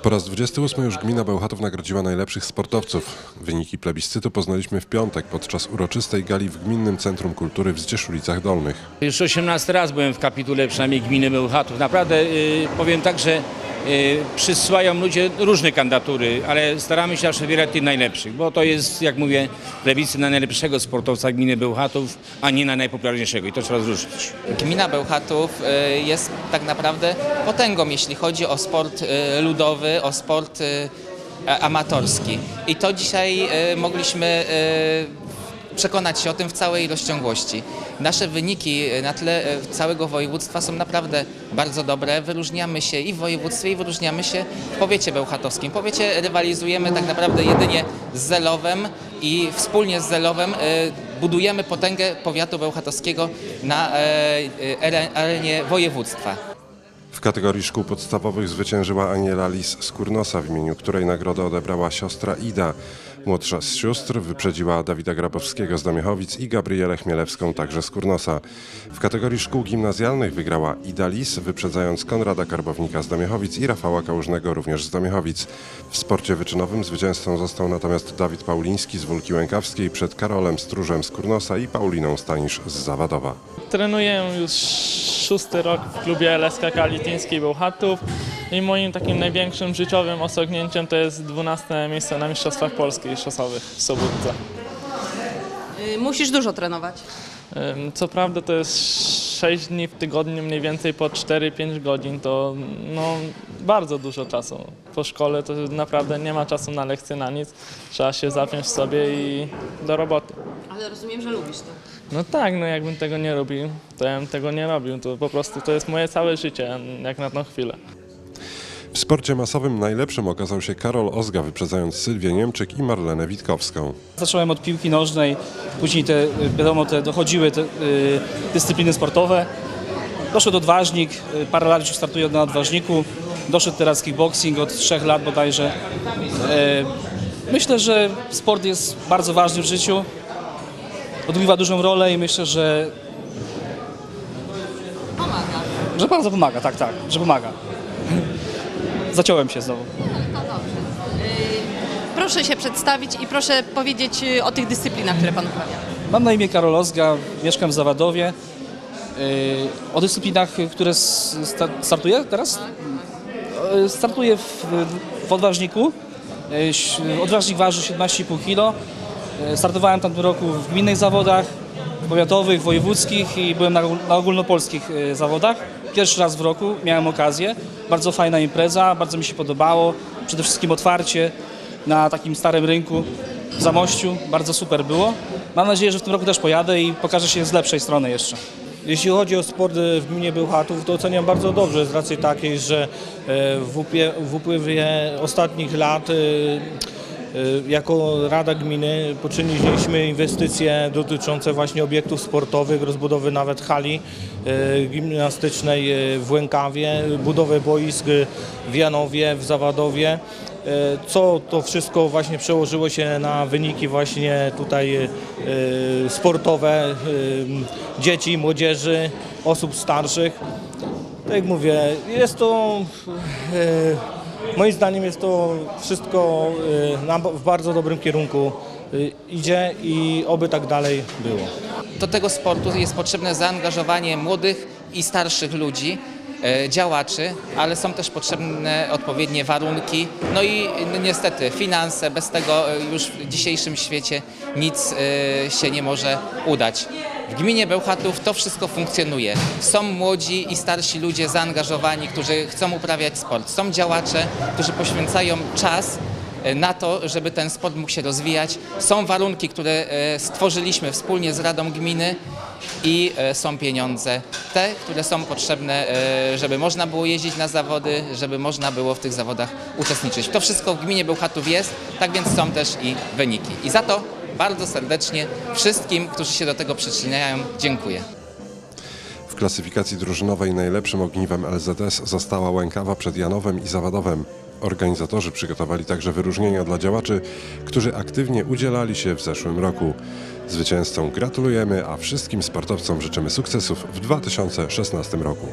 Po raz 28 już gmina Bełchatów nagrodziła najlepszych sportowców. Wyniki plebiscytu poznaliśmy w piątek podczas uroczystej gali w Gminnym Centrum Kultury w Zdzieszulicach Dolnych. Już 18 raz byłem w kapitule przynajmniej gminy Bełchatów. Naprawdę y, powiem tak, że przysyłają ludzie różne kandydatury, ale staramy się zawsze wybierać tych najlepszych, bo to jest, jak mówię, plebiscyt na najlepszego sportowca gminy Bełchatów, a nie na najpopularniejszego i to trzeba rozróżnić. Gmina Bełchatów y, jest tak naprawdę potęgą, jeśli chodzi o sport y, ludowy, o sport y, amatorski. I to dzisiaj y, mogliśmy y, przekonać się o tym w całej rozciągłości. Nasze wyniki y, na tle y, całego województwa są naprawdę bardzo dobre. Wyróżniamy się i w województwie, i wyróżniamy się w powiecie bełchatowskim. W powiecie rywalizujemy tak naprawdę jedynie z Zelowem i wspólnie z Zelowem y, budujemy potęgę powiatu bełchatowskiego na e, e, arenie województwa. W kategorii szkół podstawowych zwyciężyła Aniela Lis z Kurnosa, w imieniu której nagrodę odebrała siostra Ida. Młodsza z sióstr wyprzedziła Dawida Grabowskiego z Damiechowic i Gabrielę Chmielewską także z Kurnosa. W kategorii szkół gimnazjalnych wygrała Ida Lis, wyprzedzając Konrada Karbownika z Damiechowic i Rafała Kałużnego również z Damiechowic. W sporcie wyczynowym zwycięzcą został natomiast Dawid Pauliński z Wólki Łękawskiej przed Karolem Stróżem z Kurnosa i Pauliną Stanisz z Zawadowa. Trenuję już szósty rok w klubie LSK Kalityńskiej Bełchatów i moim takim największym życiowym osiągnięciem to jest 12 miejsce na Mistrzostwach Polski szosowych w Sobótce. Y, Musisz dużo trenować. Ym, Co prawda to jest 6 dni w tygodniu, mniej więcej po 4-5 godzin, to no, bardzo dużo czasu. Po szkole to naprawdę nie ma czasu na lekcje, na nic. Trzeba się zapiąć w sobie i do roboty. Ale rozumiem, że lubisz to. No tak, no jakbym tego nie robił, to ja bym tego nie robił. To po prostu to jest moje całe życie, jak na tą chwilę. W sporcie masowym najlepszym okazał się Karol Ozga, wyprzedzając Sylwię Niemczyk i Marlenę Witkowską. Zacząłem od piłki nożnej, później te, wiadomo, te dochodziły te, y, dyscypliny sportowe. Doszedł odważnik, y, parę lat już startuję na odważniku. Doszedł teraz kickboxing od trzech lat bodajże. Y, myślę, że sport jest bardzo ważny w życiu. Odgrywa dużą rolę i myślę, że, Pomaga. że bardzo pomaga, tak, tak, że pomaga. Zaciąłem się znowu. No dobrze. Y, Proszę się przedstawić i proszę powiedzieć y, o tych dyscyplinach, które Pan uprawia. Mam na imię Karol Ozga, mieszkam w Zawadowie. Yy, O dyscyplinach, które s- sta- startuję teraz? Yy, Startuję w, w odważniku. Yy, ś- Odważnik waży 17,5 kg. Yy, Startowałem w tamtym roku w gminnych zawodach, powiatowych, wojewódzkich i byłem na, na ogólnopolskich yy, zawodach. Pierwszy raz w roku miałem okazję. Bardzo fajna impreza, bardzo mi się podobało. Przede wszystkim otwarcie na takim starym rynku w Zamościu. Bardzo super było. Mam nadzieję, że w tym roku też pojadę i pokażę się z lepszej strony jeszcze. Jeśli chodzi o sport e, w gminie Bełchatów, to oceniam bardzo dobrze z racji takiej, że e, w, upływie ostatnich lat e, jako Rada Gminy poczyniliśmy inwestycje dotyczące właśnie obiektów sportowych, rozbudowy nawet hali e, gimnastycznej e, w Łękawie, budowę boisk w Janowie, w Zawadowie. Co to wszystko właśnie przełożyło się na wyniki właśnie tutaj sportowe dzieci, młodzieży, osób starszych. Tak jak mówię, jest to moim zdaniem jest to wszystko na, w bardzo dobrym kierunku e, idzie i oby tak dalej było. Do tego sportu jest potrzebne zaangażowanie młodych i starszych ludzi, e, działaczy, ale są też potrzebne odpowiednie warunki, no i niestety finanse. Bez tego już w dzisiejszym świecie nic się nie może udać. W gminie Bełchatów to wszystko funkcjonuje. Są młodzi i starsi ludzie zaangażowani, którzy chcą uprawiać sport. Są działacze, którzy poświęcają czas e, na to, żeby ten sport mógł się rozwijać. Są warunki, które e, stworzyliśmy wspólnie z Radą Gminy i e, są pieniądze, te, które są potrzebne, żeby można było jeździć na zawody, żeby można było w tych zawodach uczestniczyć. To wszystko w gminie Bełchatów jest, tak więc są też i wyniki. I za to bardzo serdecznie wszystkim, którzy się do tego przyczyniają, dziękuję. W klasyfikacji drużynowej najlepszym ogniwem LZS została Łękawa przed Janowem i Zawadowem. Organizatorzy przygotowali także wyróżnienia dla działaczy, którzy aktywnie udzielali się w zeszłym roku. Zwycięzcom gratulujemy, a wszystkim sportowcom życzymy sukcesów w 2016 roku.